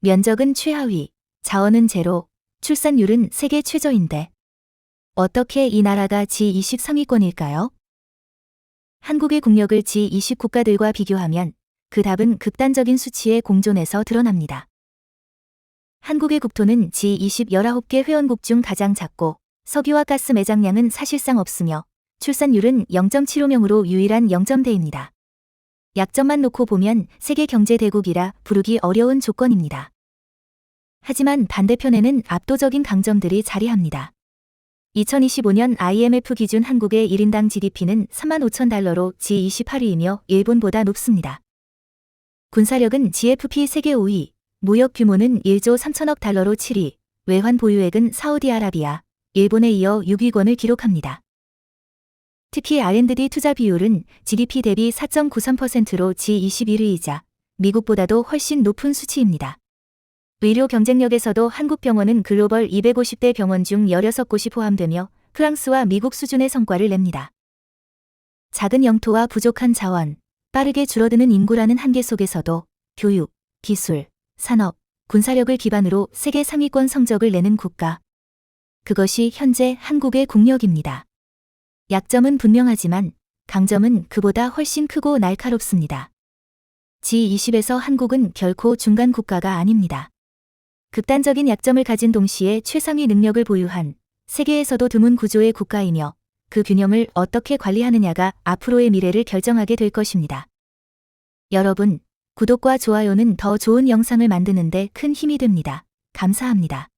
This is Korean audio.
면적은 최하위, 자원은 제로, 출산율은 세계 최저인데 어떻게 이 나라가 G20 상위권일까요? 한국의 국력을 G20 국가들과 비교하면 그 답은 극단적인 수치의 공존에서 드러납니다. 한국의 국토는 G20 19개 회원국 중 가장 작고 석유와 가스 매장량은 사실상 없으며 출산율은 0.75명으로 유일한 0점대입니다. 약점만 놓고 보면 세계 경제 대국이라 부르기 어려운 조건입니다. 하지만 반대편에는 압도적인 강점들이 자리합니다. 2025년 IMF 기준 한국의 1인당 GDP는 3만 5천 달러로 G20 8위이며 일본보다 높습니다. 군사력은 GFP 세계 5위, 무역 규모는 1조 3천억 달러로 7위, 외환 보유액은 사우디아라비아, 일본에 이어 6위권을 기록합니다. 특히 R&D 투자 비율은 GDP 대비 4.93%로 G21위이자 미국보다도 훨씬 높은 수치입니다. 의료 경쟁력에서도 한국 병원은 글로벌 250대 병원 중 16곳이 포함되며 프랑스와 미국 수준의 성과를 냅니다. 작은 영토와 부족한 자원, 빠르게 줄어드는 인구라는 한계 속에서도 교육, 기술, 산업, 군사력을 기반으로 세계 상위권 성적을 내는 국가. 그것이 현재 한국의 국력입니다. 약점은 분명하지만 강점은 그보다 훨씬 크고 날카롭습니다. G20에서 한국은 결코 중간 국가가 아닙니다. 극단적인 약점을 가진 동시에 최상위 능력을 보유한 세계에서도 드문 구조의 국가이며 그 균형을 어떻게 관리하느냐가 앞으로의 미래를 결정하게 될 것입니다. 여러분, 구독과 좋아요는 더 좋은 영상을 만드는데 큰 힘이 됩니다. 감사합니다.